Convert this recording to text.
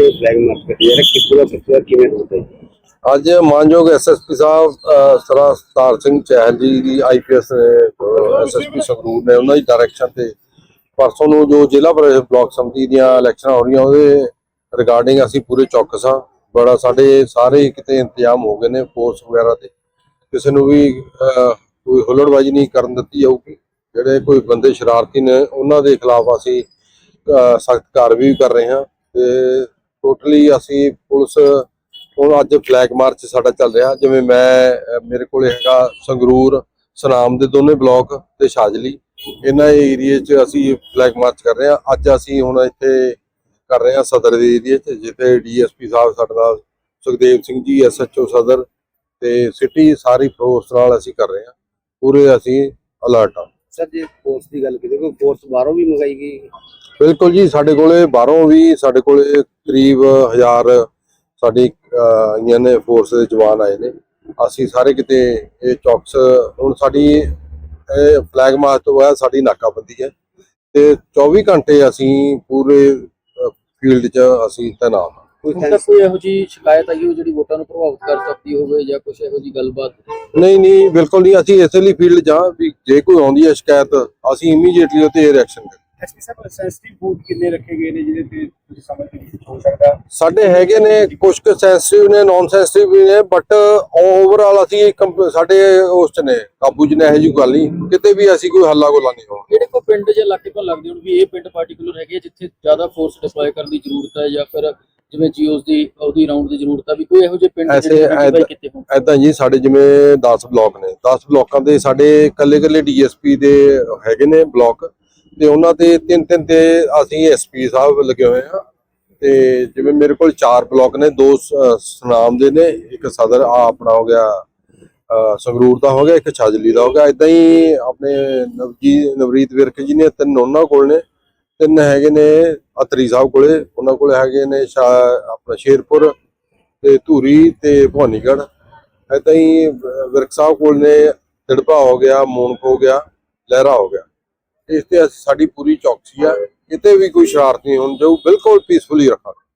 ਅੱਜ flag March ਕੀਤੀ ਜਾ ਰਿਹਾ ਕਿੱਥੋਂ ਦਾ ਕਿੱਥੋਂ ਕਿਵੇਂ ਹੁੰਦਾ ਹੈ ਅੱਜ ਮਾਨਯੋਗ ਐਸਐਸਪੀ ਸਾਹਿਬ ਅ, ਸਿੰਘ ਚਹਿਲ ਜੀ ਦੀ ਆਈਪੀਐਸ ਐਸਐਸਪੀ ਸੰਗਰੂਰ ਨੇ ਉਹਨਾਂ ਦੀ ਡਾਇਰੈਕਸ਼ਨ ਤੇ ਪਰਸੋਂ ਨੂੰ ਜੋ ਜ਼ਿਲ੍ਹਾ ਬਲਾਕ ਸੰਮਤੀ ਦੀਆਂ ਇਲੈਕਸ਼ਨਾਂ ਹੋ ਰਹੀਆਂ ਉਹਦੇ ਰਿਗਾਰਡਿੰਗ ਅਸੀਂ ਪੂਰੇ ਚੌਕਸ ਹਾਂ। ਬੜਾ ਸਾਡੇ ਸਾਰੇ ਕਿਤੇ ਇੰਤਜ਼ਾਮ ਹੋ ਗਏ ਨੇ ਫੋਰਸ ਵਗੈਰਾ ਤੇ। ਕਿਸੇ ਨੂੰ ਵੀ ਕੋਈ ਹੁਲੜਬਾਜ਼ੀ ਨਹੀਂ ਕਰਨ ਦਿੱਤੀ ਜਾਊਗੀ। ਜਿਹੜੇ ਕੋਈ ਬੰਦੇ ਸ਼ਰਾਰਤੀ ਨੇ ਉਹਨਾਂ ਦੇ ਖਿਲਾਫ ਅਸੀਂ ਸਖਤ ਕਾਰਵਾਈ ਕਰ ਰਹੇ ਹਾਂ ਤੇ ਟੋਟਲੀ ਅਸੀਂ ਪੁਲਿਸ ਹੁਣ ਅੱਜ ਫਲੈਗ ਮਾਰਚ ਸਾਡਾ ਚੱਲ ਰਿਹਾ, ਜਿਵੇਂ ਮੈਂ ਮੇਰੇ ਕੋਲੇ ਹੈਗਾ ਸੰਗਰੂਰ, ਸਨਾਮ ਦੇ ਦੋਨੇ ਬਲਾਕ ਤੇ ਸ਼ਾਜਲੀ। ਇਹਨਾਂ ਏਰੀਏ 'ਚ ਅਸੀਂ ਫਲੈਗ ਮਾਰਚ ਕਰ ਰਹੇ ਹਾਂ। ਅੱਜ ਅਸੀਂ ਹੁਣ ਇੱਥੇ ਕਰ ਰਹੇ ਹਾਂ ਸਦਰ ਦੇ ਏਰੀਏ 'ਚ, ਜਿੱਥੇ ਡੀਐਸਪੀ ਸਾਹਿਬ ਸਾਡੇ ਨਾਲ, ਸੁਖਦੇਵ ਸਿੰਘ ਜੀ ਐਸਐਚਓ ਸਦਰ ਤੇ ਸਿਟੀ ਸਾਰੀ ਫੋਰਸ ਨਾਲ ਅਸੀਂ ਕਰ ਰਹੇ ਹਾਂ। ਪੂਰੇ ਅਸੀਂ ਅਲਰਟ ਹਾਂ। ਸਰ, ਜੇ ਫੋਰਸ ਦੀ ਗੱਲ ਕੀਤੀ ਕੋਈ ਫੋਰਸ ਬਾਹਰੋਂ ਵੀ ਮੰਗਾਈ ਗਈ? ਬਿਲਕੁਲ ਜੀ ਸਾਡੇ ਕੋਲੇ ਬਾਹਰੋਂ ਵੀ ਸਾਡੇ ਕੋਲੇ ਕਰੀਬ 1000 ਸਾਡੀ ਇੰਡੀਅਨ ਨੇ ਫੋਰਸ ਦੇ ਜਵਾਨ ਆਏ ਨੇ। ਅਸੀਂ ਸਾਰੇ ਕਿਤੇ ਇਹ ਚੌਕਸ ਹੁਣ ਸਾਡੀ ਇਹ ਫਲੈਗ ਮਾਰਚ ਤੋਂ ਬਾਅਦ ਸਾਡੀ ਨਾਕਾਬੰਦੀ ਹੈ ਤੇ 24 ਘੰਟੇ ਅਸੀਂ ਪੂਰੇ ਫੀਲਡ 'ਚ ਅਸੀਂ ਤੈਨਾਤ ਹਾਂ। ਕੋਈ ਕੋਈ ਇਹੋ ਜੀ ਸ਼ਿਕਾਇਤ ਆਈ ਹੋ ਜਿਹੜੀ ਵੋਟਾਂ ਨੂੰ ਪ੍ਰਭਾਵਿਤ ਕਰ ਸਕਦੀ ਹੋਵੇ ਜਾਂ ਕੁਝ ਇਹੋ ਜੀ ਗੱਲਬਾਤ? ਨਹੀਂ ਨਹੀਂ ਬਿਲਕੁਲ ਨਹੀਂ ਅਸੀਂ ਇਸੇ ਲਈ ਫੀਲਡ 'ਚ ਹਾਂ ਵੀ ਜੇ ਕੋਈ ਆਉਂਦੀ ਹੈ ਸ਼ਿਕਾਇਤ ਅਸੀਂ ਇਮੀਡੀਏਟਲੀ ਉੱਤੇ ਰਿਐਕਸ਼ਨ ਕਰਾਂਗੇ ਐਸਪੀ ਸਾਹਿਬ ਸੈਂਸਿਟਿਵ ਬੂਥ ਕਿੰਨੇ ਰੱਖੇ ਗਏ ਨੇ ਜਿਹਦੇ ਤੇ ਤੁਸੀਂ ਸਮਝਦੇ ਕਿ ਹੋ ਸਕਦਾ? ਸਾਡੇ ਹੈਗੇ ਨੇ ਕੁਝ ਕੁ ਸੈਂਸਿਟਿਵ ਨੇ ਨਾਨ ਸੈਂਸਿਟਿਵ ਵੀ ਨੇ ਬਟ ਓਵਰਆਲ ਅਸੀਂ ਕੰਪ- ਸਾਡੇ ਉਸ ਚ ਨੇ ਕਾਬੂ ਚ ਨੇ ਇਹੋ ਜਿਹੀ ਗੱਲ ਨਹੀਂ। ਕਿਤੇ ਵੀ ਅਸੀਂ ਕੋਈ ਹੱਲਾ ਗੋਲਾ ਨਹੀਂ ਹੋਣਾ। ਜਿਹੜੇ ਕੋ ਪਿੰਡ ਜਾਂ ਇਲਾਕੇ ਤੋਂ ਲੱਗਦੇ ਹੁਣ ਵੀ ਇਹ ਪਿੰਡ ਪਾਰਟਿਕੂਲਰ ਹੈਗੇ ਆ ਜਿੱਥੇ ਜ਼ਿਆਦਾ ਫੋਰਸ ਡਿਪਲੋਏ ਕਰਨ ਦੀ ਜ਼ਰੂਰਤ ਹੈ ਜਾਂ ਫਿਰ ਜਿਵੇਂ ਜੀਓਸ ਦੀ ਉਹਦੀ ਰਾਉਂਡ ਦੀ ਜ਼ਰੂਰਤ ਹੈ ਵੀ ਕੋਈ ਇਹੋ ਜਿਹੇ ਪਿੰਡ ਐਸੇ- ਜਿਹੜੇ ਐਦਾਂ- ਕੀਤੇ ਹੋਣ? ਐਦਾਂ ਜੀ ਸਾਡੇ ਜਿਵੇਂ 10 ਬਲਾਕ ਨੇ 10 ਬਲਾਕਾਂ ਦੇ ਸਾਡੇ ਕੱਲੇ ਕੱਲੇ ਡੀਐਸਪੀ ਦੇ ਹੈਗੇ ਨੇ ਬਲਾਕ। ਤੇ ਉਹਨਾਂ ਤੇ ਤਿੰਨ ਤਿੰਨ ਤੇ ਅਸੀਂ ਐਸਪੀ ਸਾਹਿਬ ਲੱਗੇ ਹੋਏ ਆ ਤੇ ਜਿਵੇਂ ਮੇਰੇ ਕੋਲ ਚਾਰ ਬਲਾਕ ਨੇ, ਦੋ ਸ- ਸੁਨਾਮ ਦੇ ਨੇ, ਇੱਕ ਸਦਰ ਆ ਆਪਣਾ ਹੋ ਗਿਆ ਸੰਗਰੂਰ ਦਾ ਹੋ ਗਿਆ, ਇੱਕ ਛਾਜਲੀ ਦਾ ਹੋ ਗਿਆ। ਇਦਾਂ ਹੀ ਆਪਣੇ ਨਵਜੀ, ਨਵਰੀਤ ਵਿਰਕ ਜੀ ਨੇ ਤਿੰਨ ਉਹਨਾਂ ਕੋਲ ਨੇ, ਤਿੰਨ ਹੈਗੇ ਨੇ ਅਤਰੀ ਸਾਹਿਬ ਕੋਲੇ, ਉਹਨਾਂ ਕੋਲੇ ਹੈਗੇ ਨੇ ਸ਼ਾ- ਆਪਣਾ ਸ਼ੇਰਪੁਰ ਤੇ ਧੂਰੀ ਤੇ ਭਵਾਨੀਗੜ੍ਹ। ਏਦਾਂ ਹੀ ਵਿਰਕ ਸਾਹਿਬ ਕੋਲ ਨੇ ਤਿੜਪਾ ਹੋ ਗਿਆ ਮੂਨਕ ਹੋ ਗਿਆ, ਲਹਿਰਾ ਹੋ ਗਿਆ। ਇਸ ਤੇ ਅਸੀਂ- ਸਾਡੀ ਪੂਰੀ ਚੌਕਸੀ ਆ। ਕਿਤੇ ਵੀ ਕੋਈ ਸ਼ਰਾਰਤੀ ਹੋਣ ਜੋ ਬਿਲਕੁਲ ਪੀਸਫੁਲੀ ਰੱਖਾਂਗੇ।